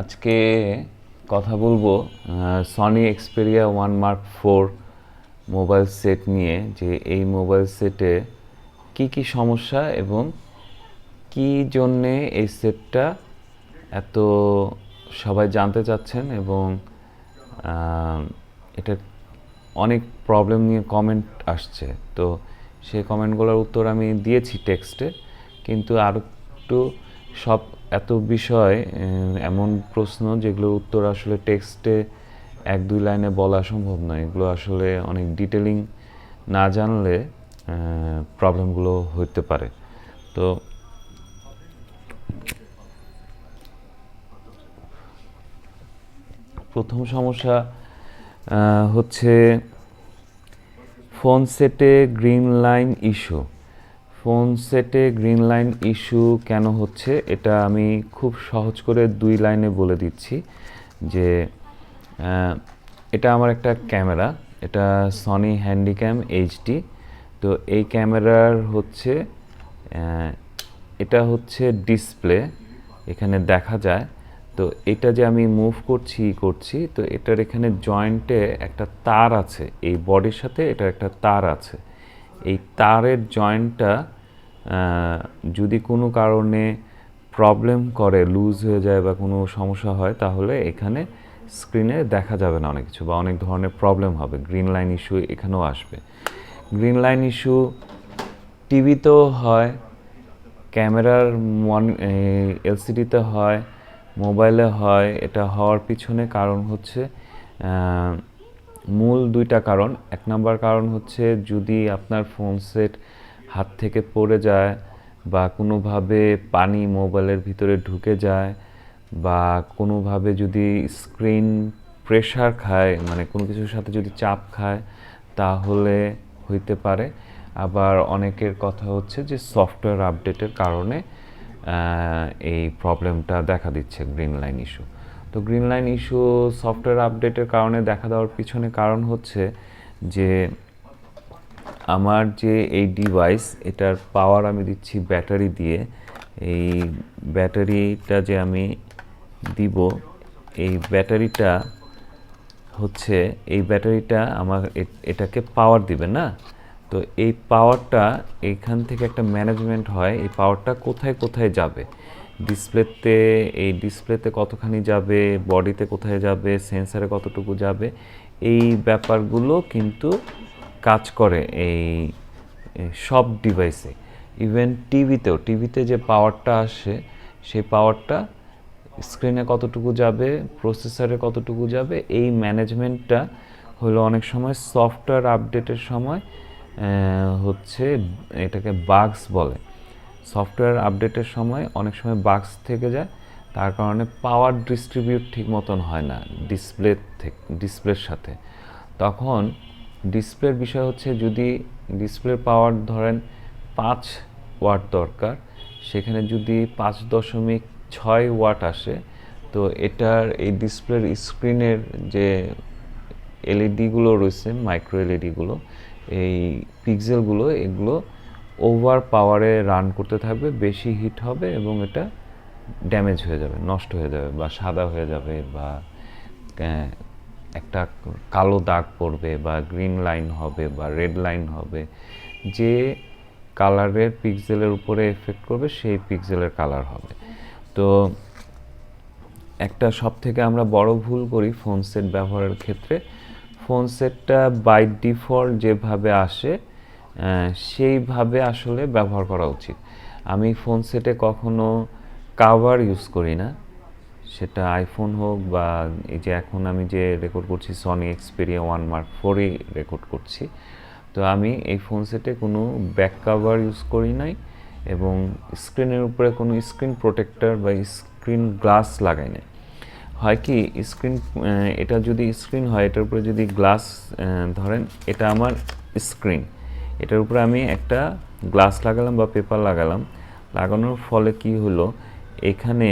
আজকে কথা বলব Sony Xperia one mark four mobile set নিয়ে, যে এই মোবাইল সেটে কি কি সমস্যা এবং কি জন্যে এই সেটটা এত সবাই জানতে চাচ্ছেন এবং এটা অনেক প্রবলেম নিয়ে কমেন্ট আসছে। তো সেই কমেন্টগুলোর উত্তর আমি দিয়েছি টেক্সটে কিন্তু আর একটু সব এত বিষয় এমন প্রশ্ন যেগুলোর উত্তর আসলে টেক্সটে এক, দুই লাইনে বলা সম্ভব নয়। এগুলো আসলে অনেক ডিটেলিং না জানলে প্রবলেমগুলো হতে পারে। তো প্রথম সমস্যা হচ্ছে ফোন সেটে গ্রিন লাইন ইস্যু ফোন সেটে গ্রিন লাইন ইস্যু কেন হচ্ছে, এটা আমি খুব সহজ করে দুই লাইনে বলে দিচ্ছি যে এটা আমার একটা ক্যামেরা, এটা সনি হ্যান্ডিক্যাম এইচডি তো এই ক্যামেরার হচ্ছে এটা হচ্ছে ডিসপ্লে, এখানে দেখা যায়, তো এটা যে আমি মুভ করছি করছি, তো এটার এখানে জয়েন্টে একটা তার আছে, এই বডির সাথে এটার একটা তার আছে। এই তারের জয়েন্টটা যদি কোনো কারণে প্রবলেম করে, লুজ হয়ে যায় বা কোনো সমস্যা হয়, তাহলে এখানে স্ক্রিনে দেখা যাবে না অনেক কিছু বা অনেক ধরনের প্রবলেম হবে। গ্রিন লাইন ইস্যু এখানেও আসবে। গ্রিন লাইন ইস্যু টিভিতেও হয়, ক্যামেরার মন এলসিডিতে হয়, মোবাইলে হয়। এটা হওয়ার পিছনে কারণ হচ্ছে মূল দুইটা কারণ। এক নম্বর কারণ হচ্ছে যদি আপনার ফোন সেট হাত থেকে পড়ে যায় বা কোনোভাবে পানি মোবাইলের ভিতরে ঢুকে যায় বা কোনোভাবে যদি স্ক্রিন প্রেশার খায় মানে কোনো কিছুর সাথে যদি চাপ খায়, তাহলে হইতে পারে। আবার অনেকের কথা হচ্ছে যে সফটওয়্যার আপডেটের কারণে এই প্রবলেমটা দেখা দিচ্ছে গ্রিন লাইন ইস্যু তো গ্রিন লাইন ইস্যু সফটওয়্যার আপডেটের কারণে দেখা দেওয়ার পিছনে কারণ হচ্ছে যে আমার যে এই ডিভাইস এটার পাওয়ার আমি দিচ্ছি ব্যাটারি দিয়ে। এই ব্যাটারিটা যে আমি দিব, এই ব্যাটারিটা হচ্ছে, এই ব্যাটারিটা আমার এটাকে পাওয়ার দিবে না? তো এই পাওয়ারটা এইখান থেকে একটা ম্যানেজমেন্ট হয়, এই পাওয়ারটা কোথায় কোথায় যাবে? ডিসপ্লেতে এই ডিসপ্লেতে কতখানি যাবে বডিতে কোথায় যাবে সেন্সারে কতটুকু যাবে, এই ব্যাপারগুলো কিন্তু কাজ করে এই সব ডিভাইসে ইভেন টিভিতেও টিভিতে যে পাওয়ারটা আসে, সেই পাওয়ারটা স্ক্রিনে কতটুকু যাবে প্রসেসরে কতটুকু যাবে, এই ম্যানেজমেন্টটা হলো অনেক সময় সফটওয়্যার আপডেটের সময় হচ্ছে এটাকে বাগস বলে। সফটওয়্যার আপডেটের সময় অনেক সময় বাগস থেকে যায়, তার কারণে পাওয়ার ডিস্ট্রিবিউট ঠিক মতন হয় না ডিসপ্লে ডিসপ্লের সাথে। তখন ডিসপ্লের বিষয় হচ্ছে যদি ডিসপ্লের পাওয়ার ধরেন পাঁচ ওয়াট দরকার, সেখানে যদি পাঁচ দশমিক ছয় ওয়াট আসে, তো এটার এই ডিসপ্লের স্ক্রিনের যে এলইডিগুলো রয়েছে মাইক্রো এলইডিগুলো এই পিক্সেলগুলো এগুলো ওভার পাওয়ারে রান করতে থাকবে, বেশি হিট হবে এবং এটা ড্যামেজ হয়ে যাবে, নষ্ট হয়ে যাবে বা সাদা হয়ে যাবে বা একটা কালো দাগ পড়বে বা গ্রিন লাইন হবে বা রেড লাইন হবে। যে কালারের পিক্সেলের উপরে এফেক্ট করবে, সেই পিক্সেলের কালার হবে। তো একটা সব থেকে আমরা বড় ভুল করি ফোন সেট ব্যবহারের ক্ষেত্রে। ফোন সেটটা বাই ডিফল্ট যেভাবে আসে সেইভাবে আসলে ব্যবহার করা উচিত। আমি ফোন সেটে কখনো কাভার ইউজ করি না। সেটা আইফোন হোক বা এই যে এখন আমি যে রেকর্ড করছি সনি এক্সপেরিয়া ওয়ান মার্ক ফোরই রেকর্ড করছি। তো আমি এই ফোন সেটে কোনো ব্যাক কাভার ইউজ করি নাই এবং স্ক্রিনের উপরে কোনো স্ক্রিন প্রোটেক্টর বা স্ক্রিন গ্লাস লাগাই নাই। হয় কি স্ক্রিন এটা যদি স্ক্রিন হয়, এটার উপরে যদি গ্লাস ধরেন, এটা আমার স্ক্রিন এটার উপরে আমি একটা গ্লাস লাগালাম বা পেপার লাগালাম। লাগানোর ফলে কি হলো, এখানে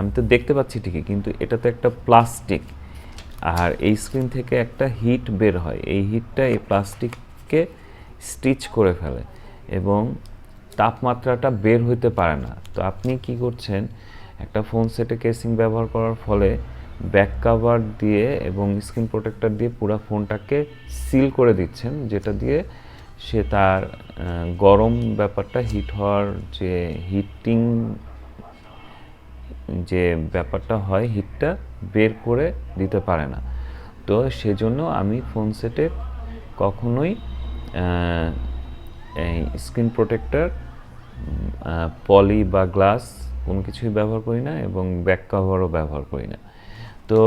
আমি তো দেখতে পাচ্ছি ঠিকই, কিন্তু এটা তো একটা প্লাস্টিক। আর এই স্ক্রিন থেকে একটা হিট বের হয়। এই হিটটা এই প্লাস্টিককে স্টিচ করে ফেলে এবং তাপমাত্রাটা বের হইতে পারে না। তো আপনি কি করছেন, একটা ফোন সেটে কেসিং ব্যবহার করার ফলে ব্যাক কাভার দিয়ে এবং স্ক্রিন প্রোটেক্টর দিয়ে পুরো ফোনটাকে সিল করে দিচ্ছেন, যেটা দিয়ে সে তার গরম ব্যাপারটা হিট হওয়ার যে হিটিং যে ব্যাপারটা হয় হিটটা বের করে দিতে পারে না। তো সেজন্য আমি ফোন সেটে কখনোই এই স্ক্রিন প্রোটেক্টর পলি বা গ্লাস কোনো কিছুই ব্যবহার করি না এবং ব্যাক কভারও ব্যবহার করি না। তো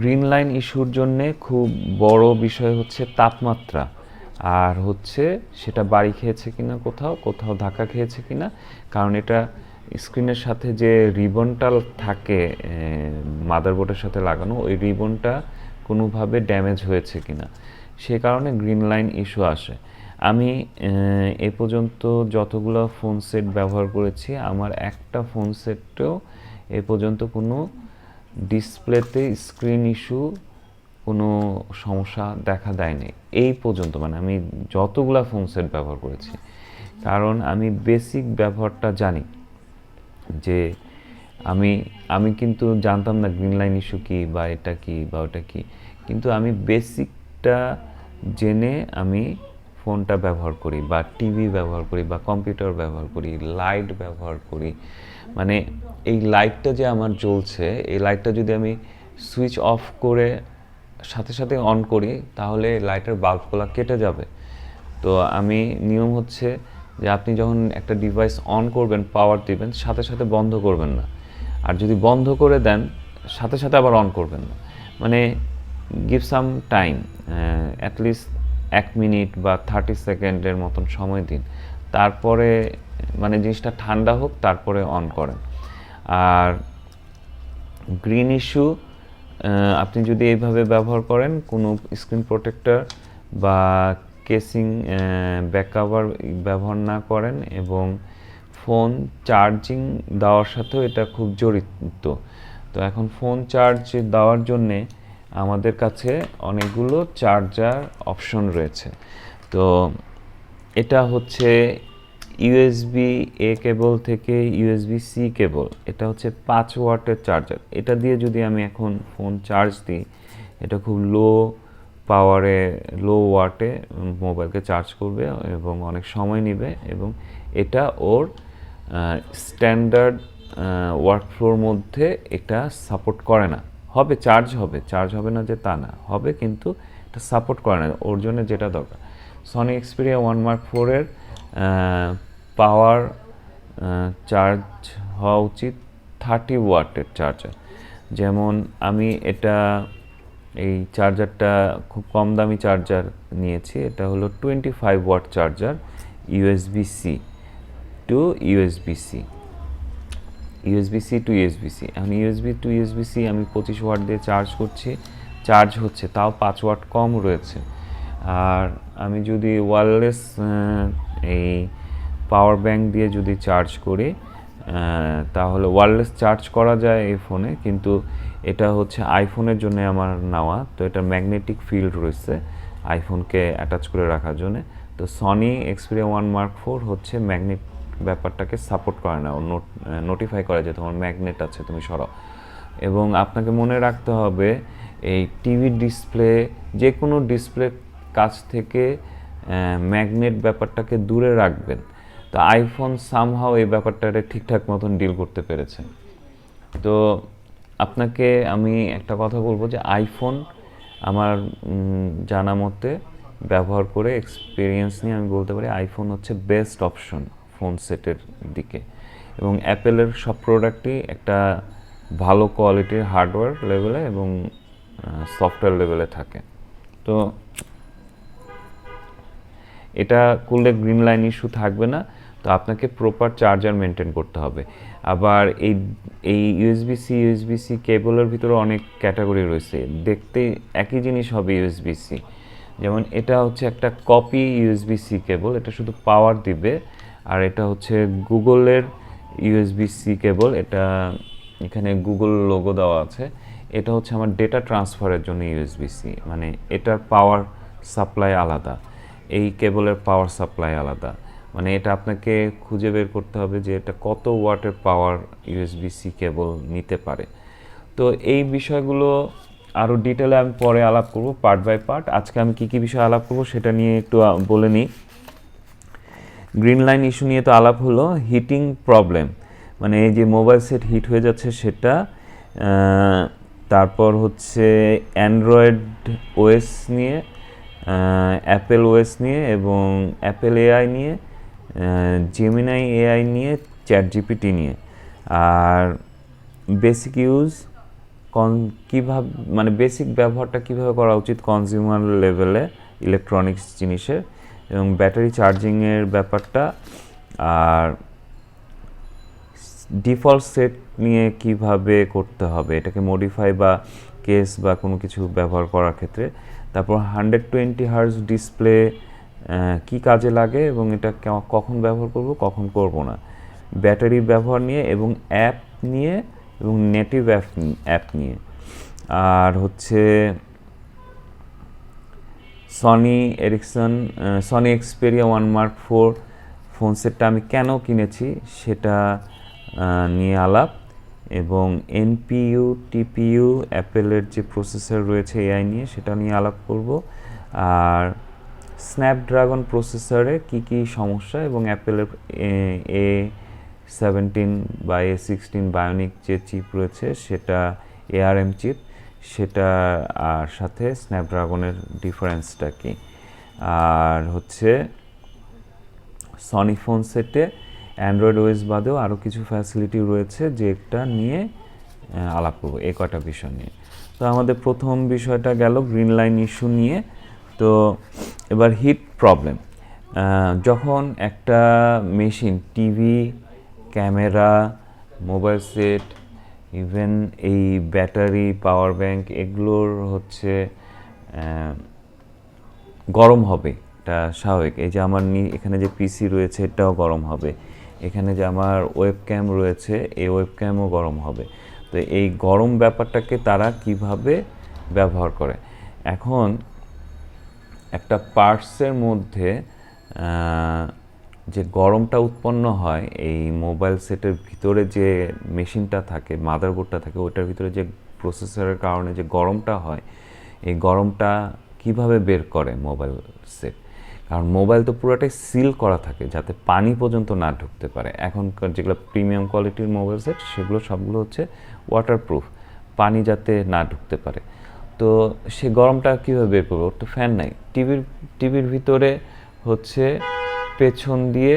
গ্রিন লাইন ইস্যুর জন্যে খুব বড় বিষয় হচ্ছে তাপমাত্রা। আর হচ্ছে সেটা বাড়ি খেয়েছে কিনা কোথাও কোথাও ধাক্কা খেয়েছে কিনা, কারণ এটা স্ক্রিনের সাথে যে রিবনটা থাকে মাদারবোর্ডের সাথে লাগানো, ওই রিবনটা কোনোভাবে ড্যামেজ হয়েছে কিনা, সে কারণে গ্রিন লাইন ইস্যু আসে। আমি এ পর্যন্ত যতগুলো ফোন সেট ব্যবহার করেছি, আমার একটা ফোন সেটেও এ পর্যন্ত কোনো ডিসপ্লেতে স্ক্রিন ইস্যু কোনো সমস্যা দেখা দেয়নি। এই পর্যন্ত মানে আমি যতগুলা ফোন সেট ব্যবহার করেছি, কারণ আমি বেসিক ব্যবহারটা জানি যে আমি আমি কিন্তু জানতাম না গ্রিন লাইন ইস্যু কী বা এটা কী বা ওটা কী, কিন্তু আমি বেসিকটা জেনে আমি ফোনটা ব্যবহার করি বা টিভি ব্যবহার করি বা কম্পিউটার ব্যবহার করি লাইট ব্যবহার করি। মানে এই লাইটটা যে আমার জ্বলছে, এই লাইটটা যদি আমি সুইচ অফ করে সাথে সাথে অন করি, তাহলে লাইটের বাল্বগুলো কেটে যাবে। তো আমি নিয়ম হচ্ছে যে আপনি যখন একটা ডিভাইস অন করবেন পাওয়ার দিবেন, সাথে সাথে বন্ধ করবেন না। আর যদি বন্ধ করে দেন, সাথে সাথে আবার অন করবেন না। মানে give some time at least এক মিনিট বা থার্টি সেকেন্ডের মতন সময় দিন। তারপরে মানে জিনিসটা ঠান্ডা হোক, তারপরে অন করেন। আর গ্রিন ইস্যু আপনি যদি এইভাবে ব্যবহার করেন, কোনো স্ক্রিন প্রোটেক্টর বা কেসিং ব্যাক কভার ব্যবহার না করেন এবং ফোন চার্জিং দেওয়ার সাথেও এটা খুব জড়িত। তো এখন ফোন চার্জ দেওয়ার জন্যে আমাদের কাছে অনেকগুলো চার্জার অপশন রয়েছে। তো এটা হচ্ছে ইউএসবি এ কেবল থেকে ইউএসবি সি কেবল এটা হচ্ছে পাঁচ ওয়াটের চার্জার এটা দিয়ে যদি আমি এখন ফোন চার্জ দিই, এটা খুব লো পাওয়ারে লো ওয়াটে মোবাইলকে চার্জ করবে এবং অনেক সময় নেবে এবং এটা ওর স্ট্যান্ডার্ড ওয়ার্কফ্লোর মধ্যে এটা সাপোর্ট করে না। হবে চার্জ হবে চার্জ হবে না যে তা না, হবে কিন্তু এটা সাপোর্ট করে না, ওর জন্য যেটা দরকার। সনি এক্সপিরিয়া ওয়ান মার্ক ফোরের পাওয়ার চার্জ হওয়া উচিত থার্টি ওয়াটের চার্জার যেমন আমি এটা, এই চার্জারটা খুব কম দামি চার্জার নিয়েছি, এটা হলো twenty five watt charger USB C to USB C USB C to USB C এখন ইউএসবি টু ইউএসবি সি আমি পঁচিশ ওয়াট দিয়ে চার্জ করছি চার্জ হচ্ছে, তাও পাঁচ ওয়াট কম রয়েছে। আর আমি যদি ওয়্যারলেস এই পাওয়ার ব্যাংক দিয়ে যদি চার্জ করি তাহলে ওয়্যারলেস চার্জ করা যায় এই ফোনে, কিন্তু এটা হচ্ছে আইফোনের জন্য আমার নেওয়া, তো এটা ম্যাগনেটিক ফিল্ড রয়েছে আইফোনকে অ্যাটাচ করে রাখার জন্য। তো Sony Xperia one mark four হচ্ছে ম্যাগনেট ব্যাপারটাকে সাপোর্ট করে না নোটিফাই করা যে তোমার ম্যাগনেট আছে, তুমি সরাও। এবং আপনাকে মনে রাখতে হবে, এই টিভি ডিসপ্লে যে কোনো ডিসপ্লে কাছ থেকে ম্যাগনেট ব্যাপারটাকে দূরে রাখবেন। তো আইফোন সামহাও এই ব্যাপারটাকে ঠিকঠাক মতন ডিল করতে পেরেছে। তো আপনাকে আমি একটা কথা বলব যে আইফোন আমার জানা মতে ব্যবহার করে এক্সপিরিয়েন্স নিয়ে আমি বলতে পারি আইফোন হচ্ছে বেস্ট অপশন ফোন সেটের দিকে। এবং অ্যাপেলের সব প্রোডাক্টই একটা ভালো কোয়ালিটির হার্ডওয়্যার লেভেলে এবং সফটওয়্যার লেভেলে থাকে। তো এটা করলে গ্রিন লাইন ইস্যু থাকবে না। তো আপনাকে প্রপার চার্জার মেনটেন করতে হবে। আবার এই এই ইউএসবি সি ইউএসবি সি কেবলের ভিতরে অনেক ক্যাটাগরি রয়েছে। দেখতে একই জিনিস হবে ইউএসবি সি যেমন এটা হচ্ছে একটা কপি ইউএসবি সি কেবল এটা শুধু পাওয়ার দিবে। আর এটা হচ্ছে গুগলের ইউএসবি সি কেবল এটা এখানে গুগল লোগো দেওয়া আছে। এটা হচ্ছে আমার ডেটা ট্রান্সফারের জন্য ইউএসবি সি মানে এটার পাওয়ার সাপ্লাই আলাদা। এই কেবলের পাওয়ার সাপ্লাই আলাদা। মানে এটা আপনাকে খুঁজে বের করতে হবে যে এটা কত ওয়াটের পাওয়ার ইউএসবি সি কেবল নিতে পারে। তো এই বিষয়গুলো আরও ডিটেলে আমি পরে আলাপ করব, পার্ট বাই পার্ট। আজকে আমি কী কী বিষয় আলাপ করব সেটা নিয়ে একটু বলে নিই। গ্রিন লাইন ইস্যু নিয়ে তো আলাপ হলো, হিটিং প্রবলেম। মানে এই যে মোবাইল সেট হিট হয়ে যাচ্ছে সেটা তারপর হচ্ছে অ্যান্ড্রয়েড ওএস নিয়ে অ্যাপেল ওএস নিয়ে এবং অ্যাপেল এআই নিয়ে জেমিনাই এআই নিয়ে চ্যাট জিপিটি নিয়ে। আর বেসিক ইউজ কন কীভাবে মানে বেসিক ব্যবহারটা কীভাবে করা উচিত কনজিউমার লেভেলে ইলেকট্রনিক্স জিনিসের এবং ব্যাটারি চার্জিংয়ের ব্যাপারটা, আর ডিফল্ট সেট নিয়ে কীভাবে করতে হবে, এটাকে মডিফাই বা কেস বা কোনো কিছু ব্যবহার করার ক্ষেত্রে। তারপর হান্ড্রেড টোয়েন্টি হার্স ডিসপ্লে কি কাজে লাগে এবং এটা কখন ব্যবহার করব, কখন করব না। ব্যাটারি ব্যবহার নিয়ে এবং অ্যাপ নিয়ে এবং নেটিভ অ্যাপ অ্যাপ নিয়ে। আর হচ্ছে Sony Ericsson Sony Xperia one mark four phone সেটটা আমি কেন কিনেছি সেটা নিয়ে আলাপ এবং এনপিইউ টিপিইউ অ্যাপেলের যে প্রসেসর রয়েছে এআই নিয়ে সেটা নিয়ে আলাপ করব। আর স্ন্যাপড্রাগন প্রসেসরে কি কি সমস্যা এবং অ্যাপেলের এ সেভেন্টিন বা এ সিক্সটিন বায়োনিক যে চিপ রয়েছে, সেটা এআরএম চিপ সেটা, আর সাথে স্ন্যাপড্রাগনের ডিফারেন্সটা কি? আর হচ্ছে সনি ফোন সেটে অ্যান্ড্রয়েড ওয়েস বাদেও আরও কিছু ফ্যাসিলিটি রয়েছে যে যেটা নিয়ে আলাপ করব, এ কয়টা বিষয় নিয়ে। তো আমাদের প্রথম বিষয়টা গেল গ্রিন লাইন ইস্যু নিয়ে। তো এবার হিট প্রবলেম যখন একটা machine TV camera mobile set even এই ব্যাটারি পাওয়ার ব্যাংক এগুলোর হচ্ছে গরম হবে, এটা স্বাভাবিক। এই যে আমার এখানে যে পিসি রয়েছে, এটাও গরম হবে। এখানে যে আমার ওয়েব ক্যাম রয়েছে, এই ওয়েব ক্যামও গরম হবে। তো এই গরম ব্যাপারটাকে তারা কীভাবে ব্যবহার করে? এখন একটা পার্টসের মধ্যে যে গরমটা উৎপন্ন হয়, এই মোবাইল সেটের ভিতরে যে মেশিনটা থাকে, মাদারবোর্ডটা থাকে ওটার ভিতরে যে প্রসেসরের কারণে যে গরমটা হয়, এই গরমটা কীভাবে বের করে মোবাইল সেট? কারণ মোবাইল তো পুরোটাই সিল করা থাকে, যাতে পানি পর্যন্ত না ঢুকতে পারে। এখনকার যেগুলো প্রিমিয়াম কোয়ালিটির মোবাইল সেট, সেগুলো সবগুলো হচ্ছে ওয়াটারপ্রুফ পানি যাতে না ঢুকতে পারে। তো সে গরমটা কীভাবে বের করবে? ওর তো ফ্যান নাই। টিভির টিভির ভিতরে হচ্ছে পেছন দিয়ে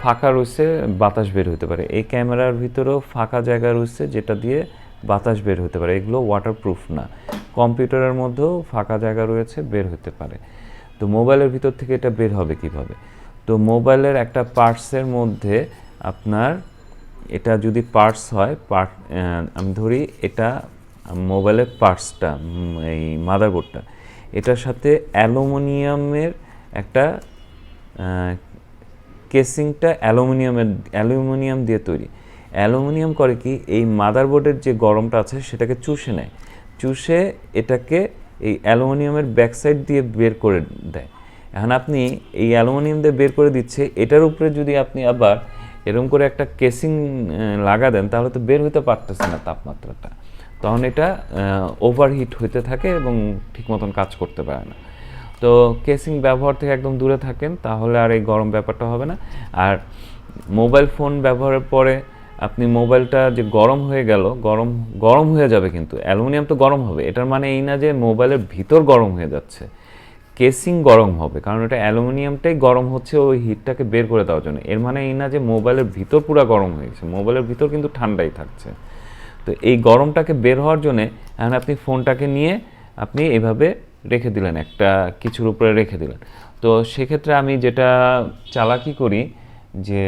ফাঁকা রয়েছে, বাতাস বের হতে পারে। এই ক্যামেরার ভিতরেও ফাঁকা জায়গা রয়েছে যেটা দিয়ে বাতাস বের হতে পারে। এগুলো ওয়াটারপ্রুফ না। কম্পিউটারের মধ্যেও ফাঁকা জায়গা রয়েছে, বের হতে পারে। তো মোবাইলের ভিতর থেকে এটা বের হবে কীভাবে? তো মোবাইলের একটা পার্টসের মধ্যে আপনার, এটা যদি পার্টস হয় পার্ট আমি ধরি, এটা মোবাইলের পার্টসটা এই মাদারবোর্ডটা। এটার সাথে অ্যালুমিনিয়ামের একটা কেসিংটা অ্যালুমিনিয়ামের, অ্যালুমিনিয়াম দিয়ে তৈরি। অ্যালুমিনিয়াম করে কি? এই মাদারবোর্ডের যে গরমটা আছে, সেটাকে চুষে নেয়। চুষে এটাকে এই অ্যালুমিনিয়ামের ব্যাকসাইড দিয়ে বের করে দেয়। এখন আপনি এই অ্যালুমিনিয়াম দিয়ে বের করে দিচ্ছে, এটার উপরে যদি আপনি আবার এরকম করে একটা কেসিং লাগা দেন, তাহলে তো বের হতে পারতেছে না তাপমাত্রাটা। তখন এটা ওভারহিট হতে থাকে এবং ঠিক মতন কাজ করতে পারে না। তো কেসিং ব্যবহার থেকে একদম দূরে থাকেন, তাহলে আর এই গরম ব্যাপারটা হবে না। আর মোবাইল ফোন ব্যবহারের পরে আপনি মোবাইলটা যে গরম হয়ে গেল, গরম গরম হয়ে যাবে কিন্তু। অ্যালুমিনিয়াম তো গরম হবে। এটার মানে এই না যে মোবাইলের ভিতর গরম হয়ে যাচ্ছে। কেসিং গরম হবে, কারণ এটা অ্যালুমিনিয়ামটাই গরম হচ্ছে ওই হিটটাকে বের করে দেওয়ার জন্য। এর মানে এই না যে মোবাইলের ভিতর পুরো গরম হয়ে গেছে। মোবাইলের ভিতর কিন্তু ঠান্ডাই থাকছে। তো এই গরমটাকে বের হওয়ার জন্যে এখন আপনি ফোনটাকে নিয়ে আপনি এভাবে রেখে দিলেন, একটা কিছুর উপরে রেখে দিলেন। তো সেক্ষেত্রে আমি যেটা চালাকি করি যে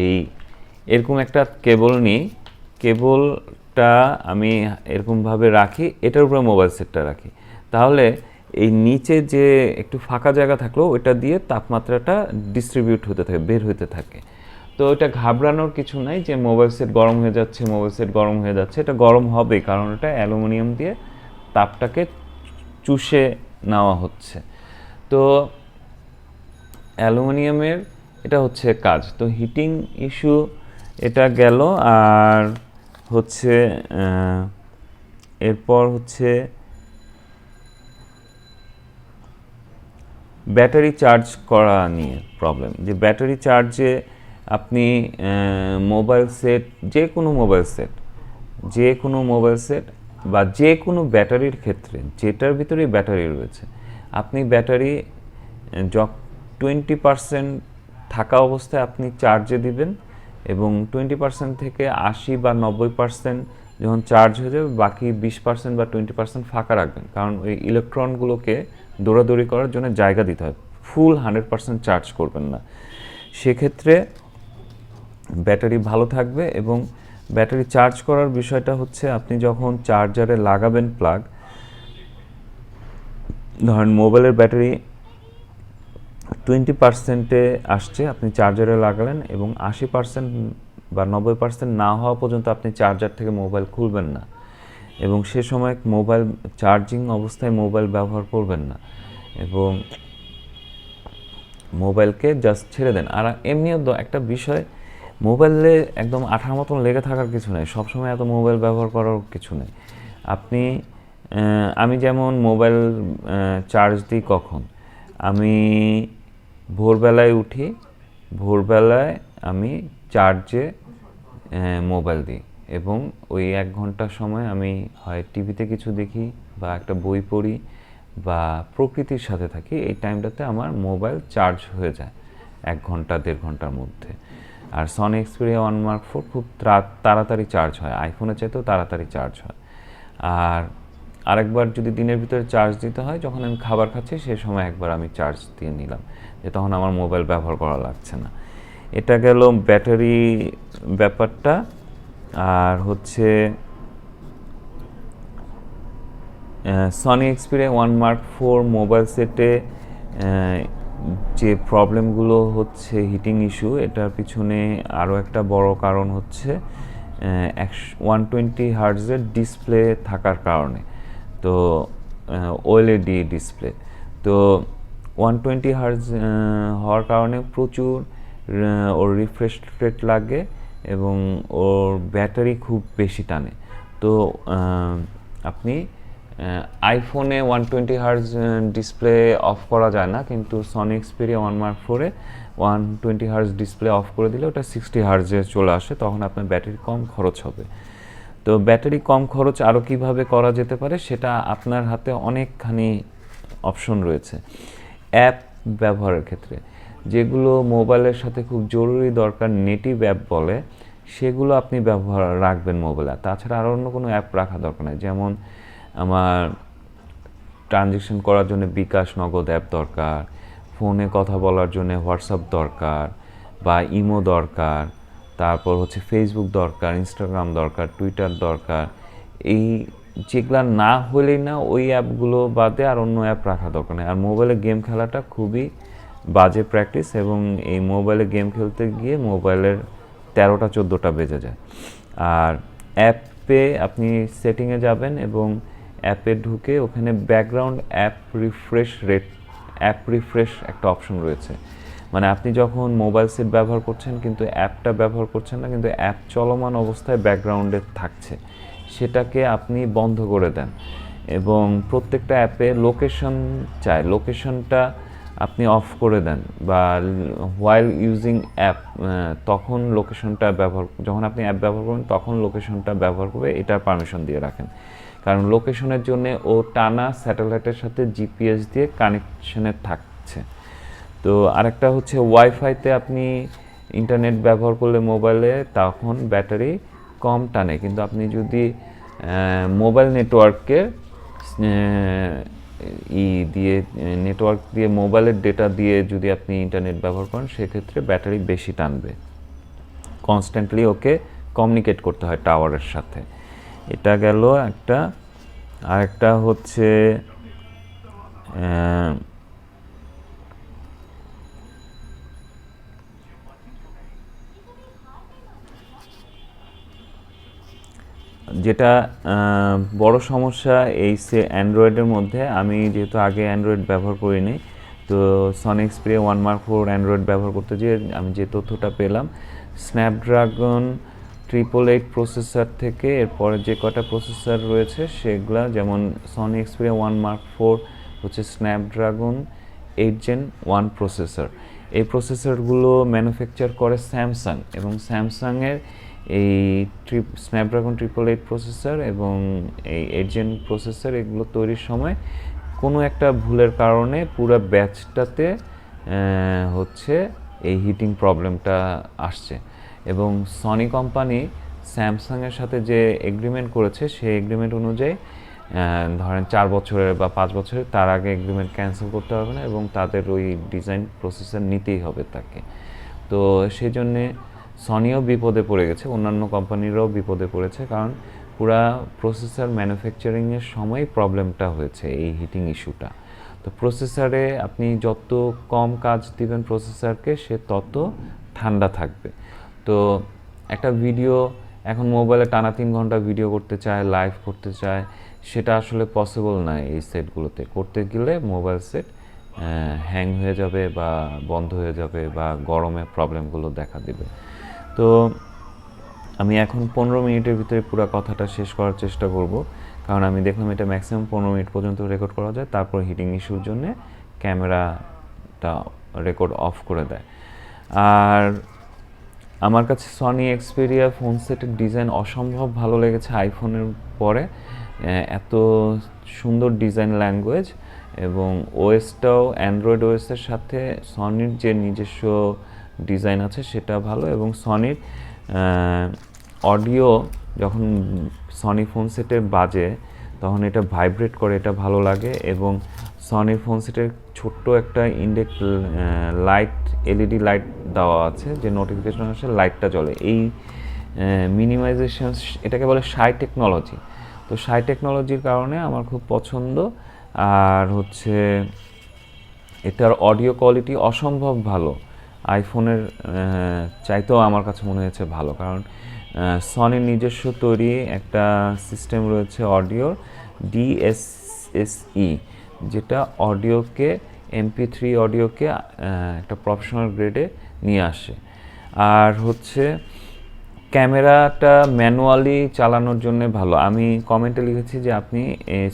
এই এরকম একটা কেবল নিই, কেবলটা আমি এরকমভাবে রাখি, এটার উপরে মোবাইল সেটটা রাখি। তাহলে এই নিচে যে একটু ফাঁকা জায়গা থাকল ওইটা দিয়ে তাপমাত্রাটা ডিস্ট্রিবিউট হতে থাকে, বের হতে থাকে। তো এটা ঘাবড়ানোর কিছু নাই যে মোবাইল সেট গরম হয়ে যাচ্ছে, মোবাইল সেট গরম হয়ে যাচ্ছে। এটা গরম হবে কারণ এটা অ্যালুমিনিয়াম দিয়ে তাপটাকে চুষে নেওয়া হচ্ছে। তো অ্যালুমিনিয়ামের এটা হচ্ছে কাজ। তো হিটিং ইস্যু এটা গেল, আর হচ্ছে এরপর হচ্ছে ব্যাটারি চার্জ করা নিয়ে প্রবলেম যে ব্যাটারি চার্জে আপনি মোবাইল সেট যে কোনো মোবাইল সেট যে কোনো মোবাইল সেট বা যে কোনো ব্যাটারির ক্ষেত্রে, যেটার ভিতরেই ব্যাটারি রয়েছে, আপনি ব্যাটারি যখ টোয়েন্টি পারসেন্ট থাকা অবস্থায় আপনি চার্জে দিবেন এবং টোয়েন্টি পার্সেন্ট থেকে আশি বা নব্বই পার্সেন্ট যখন চার্জ হয়ে যাবে, বাকি বিশ পার্সেন্ট বা টোয়েন্টি পার্সেন্ট ফাঁকা রাখবেন। কারণ ওই ইলেকট্রনগুলোকে দৌড়াদৌড়ি করার জন্য জায়গা দিতে হয়। ফুল হান্ড্রেড পার্সেন্ট চার্জ করবেন না। সেক্ষেত্রে ব্যাটারি ভালো থাকবে এবং ব্যাটারি চার্জ করার বিষয়টা হচ্ছে আপনি যখন চার্জারে লাগাবেন প্লাগ, ধরেন মোবাইলের ব্যাটারি টোয়েন্টি পার্সেন্টে আসছে, আপনি চার্জারে লাগালেন এবং আশি পার্সেন্ট বা নব্বই পার্সেন্ট না হওয়া পর্যন্ত আপনি চার্জার থেকে মোবাইল খুলবেন না এবং সে সময় মোবাইল চার্জিং অবস্থায় মোবাইল ব্যবহার করবেন না এবং মোবাইলকে জাস্ট ছেড়ে দেন। আর এমনিও একটা বিষয় মোবাইলে একদম আঠার মতন লেগে থাকার কিছু নেই। সবসময় এত মোবাইল ব্যবহার করার কিছু নেই। আপনি আমি যেমন মোবাইল চার্জ দিই কখন? আমি ভোরবেলায় উঠি, ভোরবেলায় আমি চার্জে মোবাইল দিই এবং ওই এক ঘণ্টা সময় আমি হয় টিভিতে কিছু দেখি বা একটা বই পড়ি বা প্রকৃতির সাথে থাকি, এই টাইমটাতে আমার মোবাইল চার্জ হয়ে যায় এক ঘণ্টা, দেড় ঘণ্টার মধ্যে। আর Sony Xperia one mark four খুব তাড়াতাড়ি চার্জ হয়। আইফোনের চাইতেও তাড়াতাড়ি চার্জ হয়। আর আরেকবার যদি দিনের ভিতরে চার্জ দিতে হয়, যখন আমি খাবার খাচ্ছি, সে সময় একবার আমি চার্জ দিয়ে নিলাম। যে তখন আমার মোবাইল ব্যবহার করা লাগছে না। এটা গেল ব্যাটারি ব্যাপারটা। আর হচ্ছে Sony Xperia one mark four mobile সেটে যে প্রবলেমগুলো হচ্ছে হিটিং ইস্যু, এটার পিছনে আরও একটা বড় কারণ হচ্ছে ওয়ান টোয়েন্টি হার্টজের ডিসপ্লে থাকার কারণে। তো ওএলইডি ডিসপ্লে। তো ওয়ান টোয়েন্টি হার্জ হওয়ার কারণে প্রচুর ওর রিফ্রেশ রেট লাগে এবং ওর ব্যাটারি খুব বেশি টানে। তো আপনি আইফোনে one twenty hertz display off করা যায় না, কিন্তু সনি এক্সপেরিয়া ওয়ান মার্ক ফোরে one twenty hertz display off করে দিলে ওটা সিক্সটি হার্জে চলে আসে, তখন আপনার ব্যাটারি কম খরচ হবে। তো ব্যাটারি কম খরচ আরও কীভাবে করা যেতে পারে সেটা আপনার হাতে অনেকখানি অপশন রয়েছে। অ্যাপ ব্যবহারের ক্ষেত্রে, যেগুলো মোবাইলের সাথে খুব জরুরি দরকার নেটিভ অ্যাপ বলে, সেগুলো আপনি ব্যবহার রাখবেন মোবাইলে তাছাড়া আর অন্য কোনো অ্যাপ রাখা দরকার নেই, যেমন আমার ট্রানজেকশন করার জন্য বিকাশ নগদ অ্যাপ দরকার ফোনে কথা বলার জন্য হোয়াটসঅ্যাপ দরকার বা ইমো দরকার, তারপর হচ্ছে ফেসবুক দরকার ইনস্টাগ্রাম দরকার টুইটার দরকার। এই যেগুলা না হলেই না ওই অ্যাপগুলো বাদে আর অন্য অ্যাপ রাখা দরকার নেই। আর মোবাইলে গেম খেলাটা খুবই বাজে প্র্যাকটিস এবং এই মোবাইলে গেম খেলতে গিয়ে মোবাইলের তেরোটা, চোদ্দোটা বেজে যায়। আর অ্যাপে আপনি সেটিংয়ে যাবেন এবং অ্যাপে ঢুকে ওখানে background app refresh rate app refresh একটা অপশন রয়েছে। মানে আপনি যখন মোবাইল সেট ব্যবহার করছেন কিন্তু অ্যাপটা ব্যবহার করছেন না, কিন্তু অ্যাপ চলমান অবস্থায় ব্যাকগ্রাউন্ডে থাকছে। সেটাকে আপনি বন্ধ করে দেন এবং প্রত্যেকটা অ্যাপে লোকেশন চায় লোকেশনটা আপনি অফ করে দেন বা হোয়াইল ইউজিং অ্যাপ তখন লোকেশনটা ব্যবহার, যখন আপনি অ্যাপ ব্যবহার করবেন তখন লোকেশনটা ব্যবহার করবে এটার পারমিশন দিয়ে রাখেন। কারণ লোকেশনের জন্য ও টানা স্যাটেলাইটের সাথে জিপিএস দিয়ে কানেকশনে থাকছে। তো আরেকটা হচ্ছে ওয়াইফাইতে আপনি ইন্টারনেট ব্যবহার করলে মোবাইলে তখন ব্যাটারি কম টানে। কিন্তু আপনি যদি মোবাইল নেটওয়ার্কের ই দিয়ে, নেটওয়ার্ক দিয়ে, মোবাইলের ডেটা দিয়ে যদি আপনি ইন্টারনেট ব্যবহার করেন, সেক্ষেত্রে ব্যাটারি বেশি টানবে। কনস্ট্যান্টলি ওকে কমিউনিকেট করতে হয় টাওয়ারের সাথে। এটা গেল একটা। আরেকটা হচ্ছে যেটা বড় সমস্যা এই সে অ্যান্ড্রয়েডের মধ্যে। আমি যেহেতু আগে অ্যান্ড্রয়েড ব্যবহার করিনি তো Sony Xperia one mark four Android ব্যবহার করতে গিয়ে আমি যে তথ্যটা পেলাম স্ন্যাপড্রাগন ট্রিপল এইট প্রসেসর থেকে এরপরে যে কটা প্রসেসর রয়েছে সেগুলা, যেমন Sony Xperia one mark four হচ্ছে Snapdragon eight gen one processor এই প্রসেসরগুলো ম্যানুফ্যাকচার করে স্যামসাং এবং স্যামসাংয়ের এই trip Snapdragon triple eight processor এবং এই এইট জেন প্রসেসর এগুলো তৈরির সময় কোনো একটা ভুলের কারণে পুরো ব্যাচটাতে হচ্ছে এই হিটিং প্রবলেমটা আসছে। এবং সনি কোম্পানি স্যামসাংয়ের সাথে যে এগ্রিমেন্ট করেছে, সেই এগ্রিমেন্ট অনুযায়ী ধরেন চার বছরের বা পাঁচ বছরের, তার আগে এগ্রিমেন্ট ক্যান্সেল করতে হবে না এবং তাদের ওই ডিজাইন প্রসেসর নিতেই হবে তাকে। তো সেই জন্যে সনিও বিপদে পড়ে গেছে, অন্যান্য কোম্পানিরাও বিপদে পড়েছে, কারণ পুরা প্রসেসর ম্যানুফ্যাকচারিংয়ের সময় প্রবলেমটা হয়েছে এই হিটিং ইস্যুটা তো প্রসেসরে আপনি যত কম কাজ দিবেন প্রসেসরকে সে তত ঠান্ডা থাকবে। তো একটা ভিডিও এখন মোবাইলে টানা তিন ঘণ্টা ভিডিও করতে চায় লাইভ করতে চায়, সেটা আসলে পসিবল না এই সেটগুলোতে করতে গেলে মোবাইল সেট হ্যাং হয়ে যাবে বা বন্ধ হয়ে যাবে বা গরমে প্রবলেমগুলো দেখা দেবে। তো আমি এখন পনেরো মিনিটের ভিতরে পুরো কথাটা শেষ করার চেষ্টা করব। কারণ আমি দেখলাম এটা ম্যাক্সিমাম পনেরো মিনিট পর্যন্ত রেকর্ড করা যায়, তারপর হিটিং ইস্যুর জন্য ক্যামেরাটা রেকর্ড অফ করে দেয়। আর আমার কাছে সনি এক্সপেরিয়া ফোন সেটের ডিজাইন অসম্ভব ভালো লেগেছে আইফোনের পরে। এত সুন্দর ডিজাইন ল্যাঙ্গুয়েজ এবং ওএসটাও অ্যান্ড্রয়েড ওএসের সাথে সনির যে নিজস্ব ডিজাইন আছে সেটা ভালো এবং সনির অডিও যখন সনি ফোন সেটে বাজে তখন এটা ভাইব্রেট করে, এটা ভালো লাগে এবং সনি ফোন সেটের ছোট্ট একটা ইন্ডেক্স লাইট এলইডি লাইট দেওয়া আছে, যে নোটিফিকেশন আসে লাইটটা জ্বলে। এই মিনিমাইজেশন এটাকে বলে সাই টেকনোলজি তো সাই টেকনোলজির কারণে আমার খুব পছন্দ। আর হচ্ছে, এটার অডিও কোয়ালিটি অসম্ভব ভালো। আইফোনের চাইতেও আমার কাছে মনে হয়েছে ভালো। কারণ সনির নিজস্ব তৈরি একটা সিস্টেম রয়েছে অডিওর ডিএসএসই যেটা অডিওকে এমপি থ্রি অডিওকে একটা প্রফেশনাল গ্রেডে নিয়ে আসে। আর হচ্ছে, ক্যামেরাটা ম্যানুয়ালি চালানোর জন্য ভালো। আমি কমেন্টে লিখেছি যে আপনি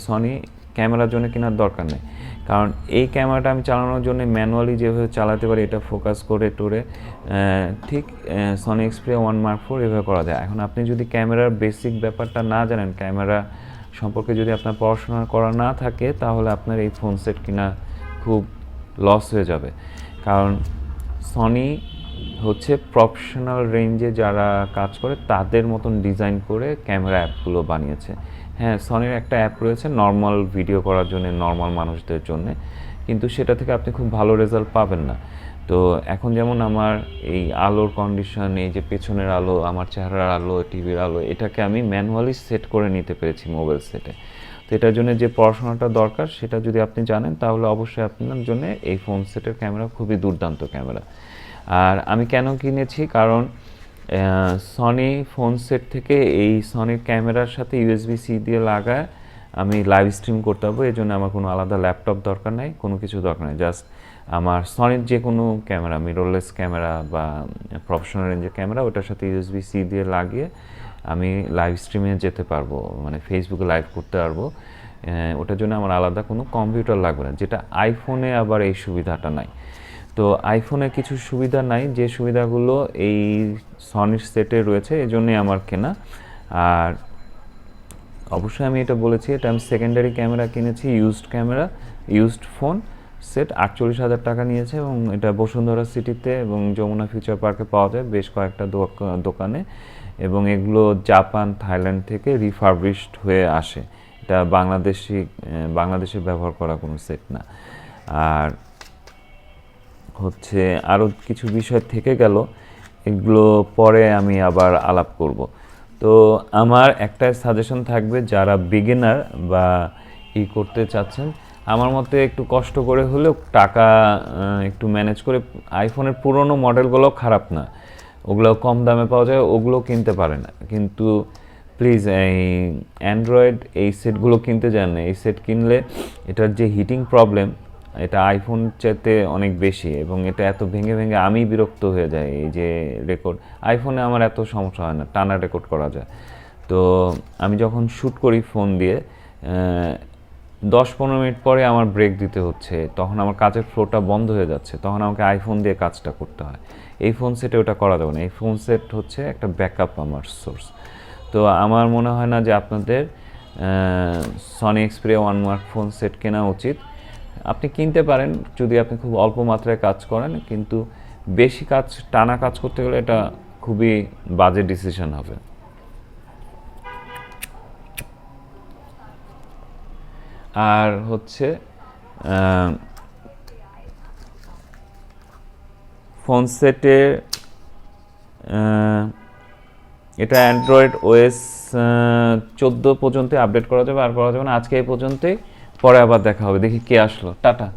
সনি ক্যামেরার জন্য কেনার দরকার নেই। কারণ এই ক্যামেরাটা আমি চালানোর জন্য ম্যানুয়ালি যেভাবে চালাতে পারি, এটা ফোকাস করে, টোরে ঠিক Sony Xperia one mark four এভাবে করা যায়। এখন আপনি যদি ক্যামেরার বেসিক ব্যাপারটা না জানেন, ক্যামেরা সম্পর্কে যদি আপনার পড়াশোনা করা না থাকে, তাহলে আপনার এই ফোন সেট কিনা খুব লস হয়ে যাবে। কারণ সনি হচ্ছে প্রফেশনাল রেঞ্জে যারা কাজ করে, তাদের মতন ডিজাইন করে ক্যামেরা অ্যাপগুলো বানিয়েছে। হ্যাঁ সনির একটা অ্যাপ রয়েছে নর্মাল ভিডিও করার জন্য নর্মাল মানুষদের জন্য। কিন্তু সেটা থেকে আপনি খুব ভালো রেজাল্ট পাবেন না। তো এখন যেমন আমার এই আলোর কন্ডিশন এই যে পেছনের আলো, আমার চেহারার আলো টিভির আলো, এটাকে আমি ম্যানুয়ালি সেট করে নিতে পেরেছি মোবাইল সেটে তো এটার জন্য যে পড়াশোনাটা দরকার, সেটা যদি আপনি জানেন, তাহলে অবশ্যই আপনার জন্য এই ফোন সেটের ক্যামেরা খুবই দুর্দান্ত ক্যামেরা আর আমি কেন কিনেছি? কারণ সনি ফোন সেট থেকে এই সনির ক্যামেরার সাথে ইউএসবি সি দিয়ে লাগায় আমি লাইভ স্ট্রিম করতে পারব। এই জন্য আমার কোনো আলাদা ল্যাপটপ দরকার নেই, কোনো কিছু দরকার নেই। জাস্ট আমার সনির যে কোনো ক্যামেরা মিররলেস ক্যামেরা বা প্রফেশনাল রেঞ্জের ক্যামেরা, ওটার সাথে ইউএসবি সি দিয়ে লাগিয়ে আমি লাইভ স্ট্রিমে যেতে পারব মানে ফেসবুকে লাইভ করতে পারব। ওটার জন্য আমার আলাদা কোনো কম্পিউটার লাগবে না, যেটা আইফোনে আবার এই সুবিধাটা নাই। তো আইফোনে কিছু সুবিধা নাই, যে সুবিধাগুলো এই সনির সেটে রয়েছে, এই জন্যই আমার কেনা। আর অবশ্যই আমি এটা বলেছি, এটা আমি সেকেন্ডারি ক্যামেরা কিনেছি used camera used phone set আটচল্লিশ হাজার টাকা নিয়েছে এবং এটা বসুন্ধরা সিটিতে এবং যমুনা ফিউচার পার্কে পাওয়া যায় বেশ কয়েকটা দোক- দোকানে এবং এগুলো জাপান, থাইল্যান্ড থেকে রিফার্বিশড হয়ে আসে। এটা বাংলাদেশি, বাংলাদেশে ব্যবহার করা কোনো সেট না। আর হচ্ছে আরও কিছু বিষয় থেকে গেল, এগুলো পরে আমি আবার আলাপ করব। তো আমার একটা সাজেশন থাকবে, যারা বিগিনার বা ই করতে চাচ্ছেন আমার মতে একটু কষ্ট করে হলেও টাকা একটু ম্যানেজ করে আইফোনের পুরনো মডেলগুলো খারাপ না। ওগুলো কম দামে পাওয়া যায়, ওগুলো কিনতে পারে না। কিন্তু প্লিজ এই অ্যান্ড্রয়েড এই সেটগুলো কিনতে যান না। এই সেট কিনলে এটার যে হিটিং প্রবলেম এটা আইফোন চাইতে অনেক বেশি এবং এটা এত ভেঙে ভেঙে আমি বিরক্ত হয়ে যাই এই যে রেকর্ড আইফোনে আমার এত সমস্যা হয় না, টানা রেকর্ড করা যায়। তো আমি যখন শ্যুট করি ফোন দিয়ে দশ পনেরো মিনিট পরে আমার ব্রেক দিতে হচ্ছে, তখন আমার কাজের ফ্লোটা বন্ধ হয়ে যাচ্ছে, তখন আমাকে আইফোন দিয়ে কাজটা করতে হয়। এই ফোন সেটে ওটা করা যাবে না, এই ফোন সেট হচ্ছে একটা ব্যাকআপ আমার সোর্স তো আমার মনে হয় না যে আপনাদের Sony Xperia one mark phone set কেনা উচিত। আপনি কিনতে পারেন, যদি আপনি খুব অল্প মাত্রায় কাজ করেন, কিন্তু বেশি কাজ, টানা কাজ করতে গেলে এটা খুবই বাজে ডিসিশন হবে। আর হচ্ছে ফোন সেটে এটা অ্যান্ড্রয়েড ওএস চোদ্দ পর্যন্ত আপডেট করা যাবে, আর করা যাবে না। আজকে এই পর্যন্তই, পরে আবার দেখা হবে। দেখি কে আসলো। টাটা।